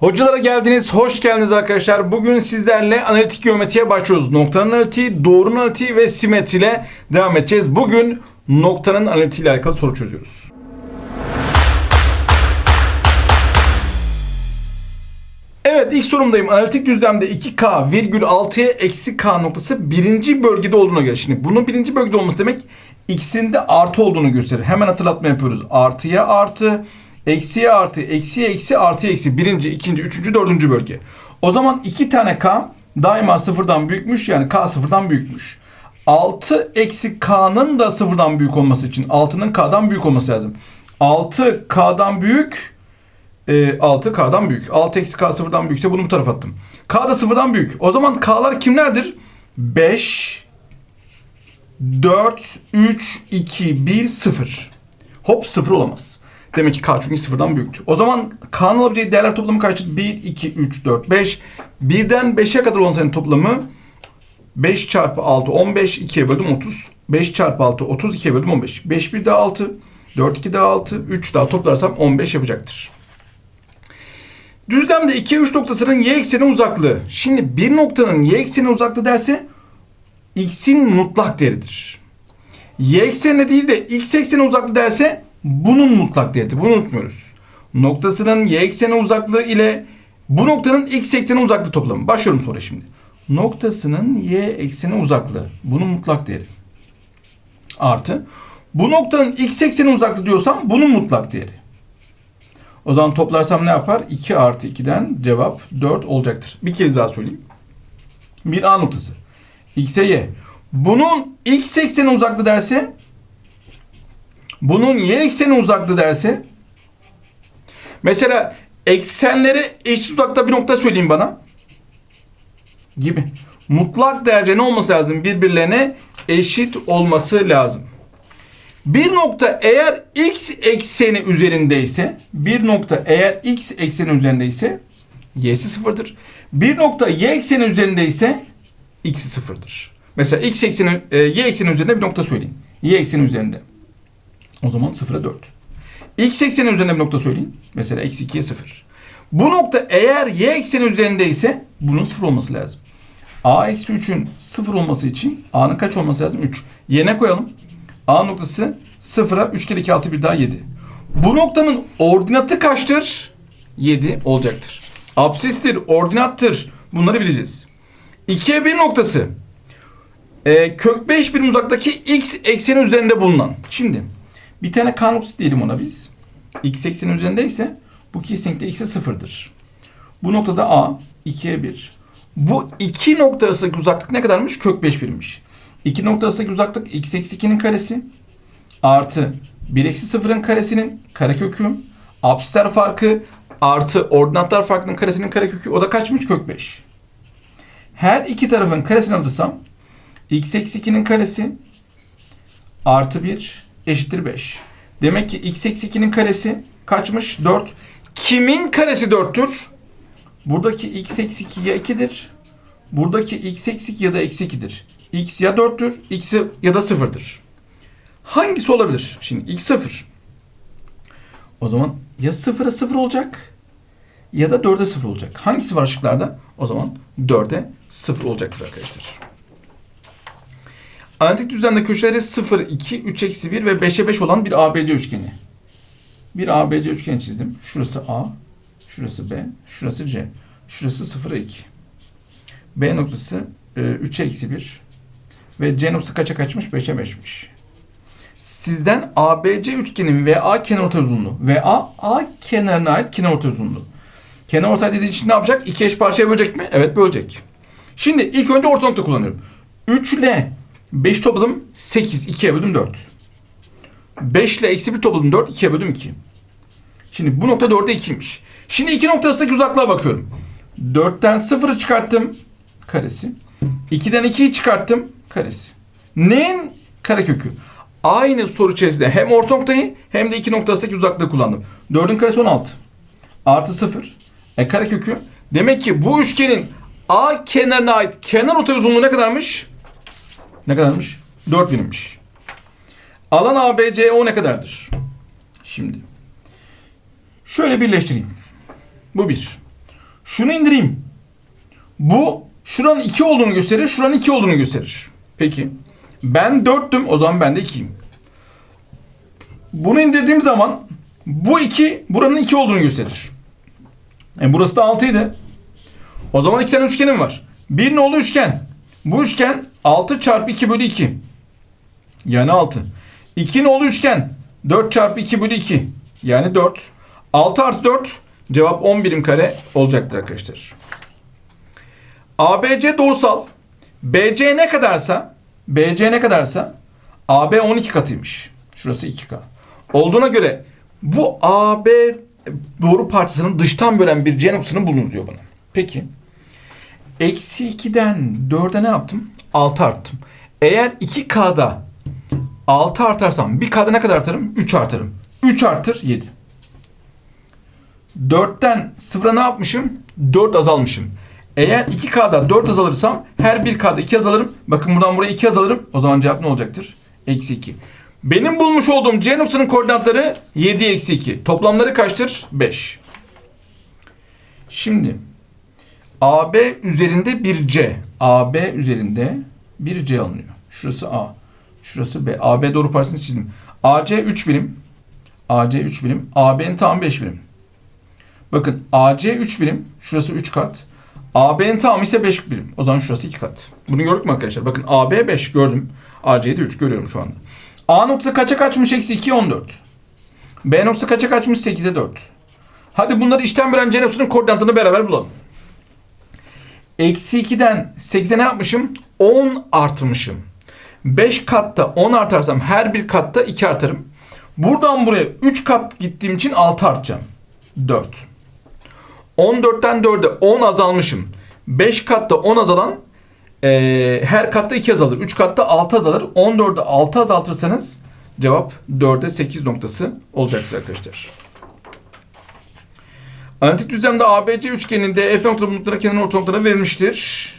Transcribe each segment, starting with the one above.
Hocalara geldiniz, hoş geldiniz arkadaşlar. Bugün sizlerle analitik geometriye başlıyoruz. Noktanın analitiği, doğrunun analitiği ve simetriyle devam edeceğiz. Bugün noktanın analitiği ile alakalı soru çözüyoruz. Evet ilk sorumdayım. Analitik düzlemde 2K virgül 6'ya eksi K noktası birinci bölgede olduğuna göre. Şimdi bunun birinci bölgede olması demek x'inde artı olduğunu gösterir. Hemen hatırlatma yapıyoruz. Artıya artı, eksiye artı, eksiye eksi, artıya eksi. Birinci, ikinci, üçüncü, dördüncü bölge. O zaman iki tane K daima sıfırdan büyükmüş. Yani K sıfırdan büyükmüş. 6 eksi K'nın da sıfırdan büyük olması için 6'nın K'dan büyük olması lazım. 6 K'dan büyük e, 6 K'dan büyük. 6 eksi K sıfırdan büyükse bunu bu tarafa attım. K da sıfırdan büyük. O zaman K'lar kimlerdir? 5, 4, 3, 2, 1, 0. Hop 0 olamaz. Demek ki K çünkü sıfırdan büyüktü. O zaman K'nın alabileceği değerler toplamı kaçtır? 1, 2, 3, 4, 5. 1'den 5'e kadar olan sayının toplamı 5 çarpı 6 15 2'ye böldüm 30. 5 çarpı 6 30 2'ye böldüm 15. 5 1 daha 6. 4 2 daha 6. 3 daha toplarsam 15 yapacaktır. Düzlemde 2 3 noktasının y ekseni uzaklığı. Şimdi bir noktanın y ekseni uzaklığı derse x'in mutlak değeridir. Y eksenine değil de x ekseni uzaklığı derse bunun mutlak değeridir. Bunu unutmuyoruz. Noktasının y ekseni uzaklığı ile bu noktanın x ekseni uzaklığı toplamı. Başlıyorum sonra şimdi. Noktasının y ekseni uzaklığı. Bunun mutlak değeri. Artı. Bu noktanın x ekseni uzaklığı diyorsam bunun mutlak değeri. O zaman toplarsam ne yapar? 2 artı 2'den cevap 4 olacaktır. Bir kez daha söyleyeyim. Bir A noktası. X'e Y. Bunun X ekseni uzaklığı derse bunun Y ekseni uzaklığı derse mesela eksenlere eşit uzakta bir nokta söyleyeyim bana. Gibi. Mutlak derece ne olması lazım? Birbirlerine eşit olması lazım. Bir nokta eğer x ekseni üzerindeyse, bir nokta eğer x ekseni üzerindeyse y'si sıfırdır. Bir nokta y ekseni üzerindeyse x'i sıfırdır. Mesela x ekseni, e, y ekseni üzerinde bir nokta söyleyin. Y ekseni üzerinde. O zaman sıfıra 4. X ekseni üzerinde bir nokta söyleyin. Mesela x 2'ye 0. Bu nokta eğer y ekseni üzerindeyse bunun sıfır olması lazım. a eksi 3'ün sıfır olması için a'nın kaç olması lazım? 3. Y'ne koyalım. A noktası 0'a 3 kere 2 6 bir daha 7. Bu noktanın ordinatı kaçtır? 7 olacaktır. Absistir, ordinattır. Bunları bileceğiz. 2'ye 1 noktası. Ee, kök 5 birim uzaktaki x ekseni üzerinde bulunan. Şimdi bir tane k noktası diyelim ona biz. x ekseni üzerindeyse bu kesinlikle x'e sıfırdır. Bu noktada a 2'ye 1. Bu iki nokta arasındaki uzaklık ne kadarmış? Kök 5 birimmiş. İki nokta arasındaki uzaklık x eksi 2'nin karesi artı 1 eksi 0'ın karesinin karekökü absisler farkı artı ordinatlar farkının karesinin karekökü o da kaçmış? Kök 5. Her iki tarafın karesini alırsam x eksi 2'nin karesi artı 1 eşittir 5. Demek ki x eksi 2'nin karesi kaçmış? 4. Kimin karesi 4'tür? Buradaki x eksi 2 ya 2'dir. Buradaki x eksi 2 ya da eksi 2'dir. x ya 4'tür, x ya da 0'dır. Hangisi olabilir? Şimdi x 0. O zaman ya 0'a 0 olacak ya da 4'e 0 olacak. Hangisi var şıklarda? O zaman 4'e 0 olacaktır arkadaşlar. Analitik düzlemde köşeleri 0, 2, 3, eksi 1 ve 5'e 5 olan bir ABC üçgeni. Bir ABC üçgeni çizdim. Şurası A, şurası B, şurası C. Şurası 0'a 2. B noktası e, 3'e eksi 1 ve C noktası kaça kaçmış? 5'e 5'miş. Sizden ABC üçgenin VA kenarortay uzunluğu. VA A kenarına ait kenarortay uzunluğu. Kenarortay dediği için ne yapacak? İki eş parçaya bölecek mi? Evet bölecek. Şimdi ilk önce orta nokta kullanıyorum. 3 ile 5 topladım 8. 2'ye böldüm 4. 5 ile eksi 1 topladım 4. 2'ye böldüm 2. Şimdi bu nokta 4'e 2'ymiş. Şimdi iki nokta arasındaki uzaklığa bakıyorum. 4'ten 0'ı çıkarttım. Karesi. 2'den 2'yi çıkarttım. Karesi. Neyin karekökü? Aynı soru içerisinde hem orta noktayı hem de iki nokta arasındaki uzaklığı kullandım. 4'ün karesi 16. Artı 0. E karekökü. Demek ki bu üçgenin A kenarına ait kenar ortay uzunluğu ne kadarmış? Ne kadarmış? 4 birimmiş. Alan ABC o ne kadardır? Şimdi. Şöyle birleştireyim. Bu bir. Şunu indireyim. Bu şuranın 2 olduğunu gösterir, şuranın 2 olduğunu gösterir. Peki. Ben 4'tüm, o zaman ben de 2'yim. Bunu indirdiğim zaman bu 2 buranın 2 olduğunu gösterir. E burası da 6 idi. O zaman iki tane üçgenim var. Bir nolu üçgen. Bu üçgen 6 çarpı 2 bölü 2. Yani 6. 2 nolu üçgen. 4 çarpı 2 bölü 2. Yani 4. 6 artı 4 cevap 10 birim kare olacaktır arkadaşlar. ABC doğrusal. BC ne kadarsa BC ne kadarsa AB 12 katıymış. Şurası 2K. Olduğuna göre bu AB doğru parçasının dıştan bölen bir C noktasını bulunuz diyor bana. Peki. Eksi 2'den 4'e ne yaptım? 6 arttım. Eğer 2K'da 6 artarsam 1K'da ne kadar artarım? 3 artarım. 3 artır 7. 4'ten 0'a ne yapmışım? 4 azalmışım. Eğer 2K'da 4 azalırsam her 1K'da 2 azalırım. Bakın buradan buraya 2 azalırım. O zaman cevap ne olacaktır? Eksi 2. Benim bulmuş olduğum C noktasının koordinatları 7 eksi 2. Toplamları kaçtır? 5. Şimdi AB üzerinde bir C. AB üzerinde bir C alınıyor. Şurası A. Şurası B. AB doğru parçasını çizdim. AC 3 birim. AC 3 birim. AB'nin tamamı 5 birim. Bakın AC 3 birim. Şurası 3 kat. AB'nin tamamı ise 5 birim. O zaman şurası 2 kat. Bunu gördük mü arkadaşlar? Bakın AB 5 gördüm. AC'de 3 görüyorum şu anda. A noktası kaça kaçmış? Eksi 2, 14. B noktası kaça kaçmış? 8'e 4. Hadi bunları işten bilen C noktasının koordinatını beraber bulalım. Eksi 2'den 8'e ne yapmışım? 10 artırmışım. 5 katta 10 artarsam her bir katta 2 artarım. Buradan buraya 3 kat gittiğim için 6 artacağım. 4. 14'ten 4'e 10 azalmışım. 5 katta 10 azalan eee, her katta 2 azalır. 3 katta 6 azalır. 14'e 6 azaltırsanız cevap 4'e 8 noktası olacaktır arkadaşlar. Analitik düzlemde ABC üçgeninde F nokta bulundukları kenar orta noktaları verilmiştir.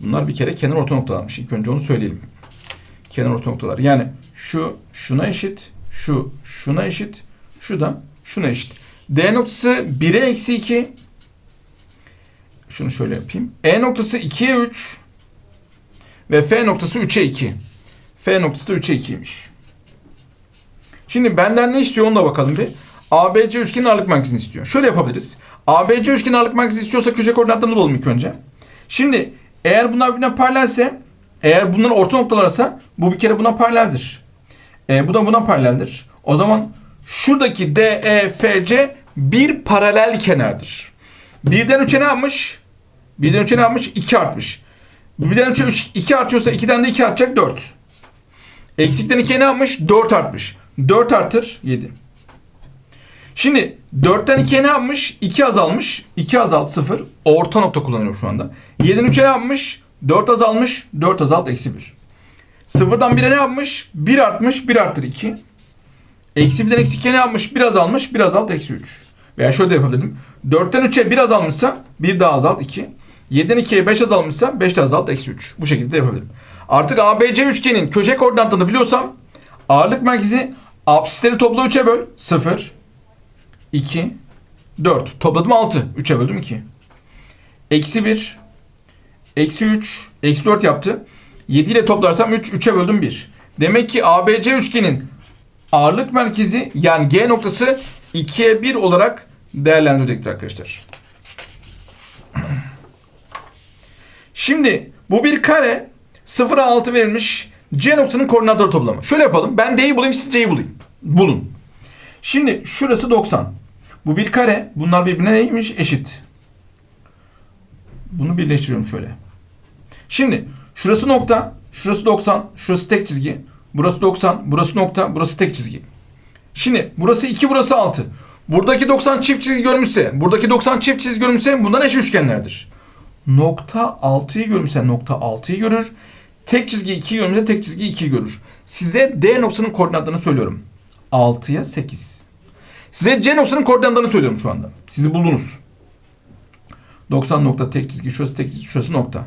Bunlar bir kere kenar orta noktalarmış. İlk önce onu söyleyelim. Kenar orta noktalar. Yani şu şuna eşit, şu şuna eşit, şu da şuna eşit. D noktası 1'e eksi 2. Şunu şöyle yapayım. E noktası 2'ye 3. Ve F noktası 3'e 2. F noktası da 3'e 2'ymiş. Şimdi benden ne istiyor ona da bakalım bir. ABC üçgenin ağırlık merkezini istiyor. Şöyle yapabiliriz. ABC üçgenin ağırlık merkezini istiyorsa köşe koordinatlarını bulalım ilk önce. Şimdi eğer bunlar birbirine paralelse, eğer bunlar orta noktalarsa bu bir kere buna paraleldir. E, bu da buna paraleldir. O zaman şuradaki DEFC bir paralel kenardır. Birden 3'e ne yapmış? Birden 3'e ne yapmış? 2 artmış. Birden 3'e 3, 2 artıyorsa 2'den de 2 artacak 4. Eksikten 2'ye ne yapmış? 4 artmış. 4 artır 7. Şimdi 4'ten 2'ye ne yapmış? 2 azalmış. 2 azalt 0. Orta nokta kullanıyorum şu anda. 7'den 3'e ne yapmış? 4 azalmış. 4 azalt eksi 1. 0'dan 1'e ne yapmış? 1 artmış. 1 artır 2. Eksi 1'den eksi 2'ye ne yapmış? 1 azalmış. 1 azalt eksi 3. Veya şöyle de yapabilirim. 4'ten 3'e 1 azalmışsa 1 daha azalt 2. 7'den 2'ye 5 azalmışsa 5 de azalt eksi 3. Bu şekilde de yapabilirim. Artık ABC üçgenin köşe koordinatlarını biliyorsam ağırlık merkezi absisleri topla 3'e böl. 0. 2, 4. Topladım 6. 3'e böldüm 2. Eksi 1, eksi 3, eksi 4 yaptı. 7 ile toplarsam 3, 3'e böldüm 1. Demek ki ABC üçgenin ağırlık merkezi yani G noktası 2'ye 1 olarak değerlendirecektir arkadaşlar. Şimdi bu bir kare 0'a 6 verilmiş C noktasının koordinatları toplamı. Şöyle yapalım. Ben D'yi bulayım siz C'yi bulayım. Bulun. Şimdi şurası 90. Bu bir kare. Bunlar birbirine neymiş? Eşit. Bunu birleştiriyorum şöyle. Şimdi şurası nokta, şurası 90, şurası tek çizgi. Burası 90, burası nokta, burası tek çizgi. Şimdi burası 2, burası 6. Buradaki 90 çift çizgi görmüşse, buradaki 90 çift çizgi görmüşse bunlar eş üçgenlerdir. Nokta 6'yı görmüşse nokta 6'yı görür. Tek çizgi 2'yi görmüşse tek çizgi 2'yi görür. Size D noktasının koordinatlarını söylüyorum. 6'ya 8. Size noktasının koordinatlarını söylüyorum şu anda. Sizi buldunuz. 90 nokta tek çizgi, şurası tek çizgi, şurası nokta.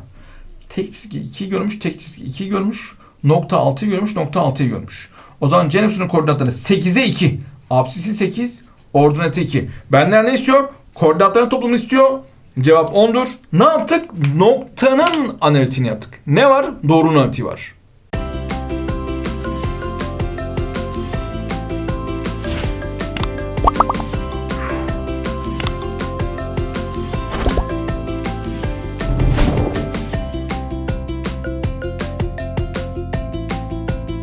Tek çizgi 2'yi görmüş, tek çizgi 2'yi görmüş. Nokta 6'yı görmüş, nokta 6'yı görmüş. O zaman noktasının koordinatları 8'e 2. Apsisi 8, ordinatı 2. Benden ne istiyor? Koordinatların toplamını istiyor. Cevap 10'dur. Ne yaptık? Noktanın analitiğini yaptık. Ne var? Doğrunun analitiği var.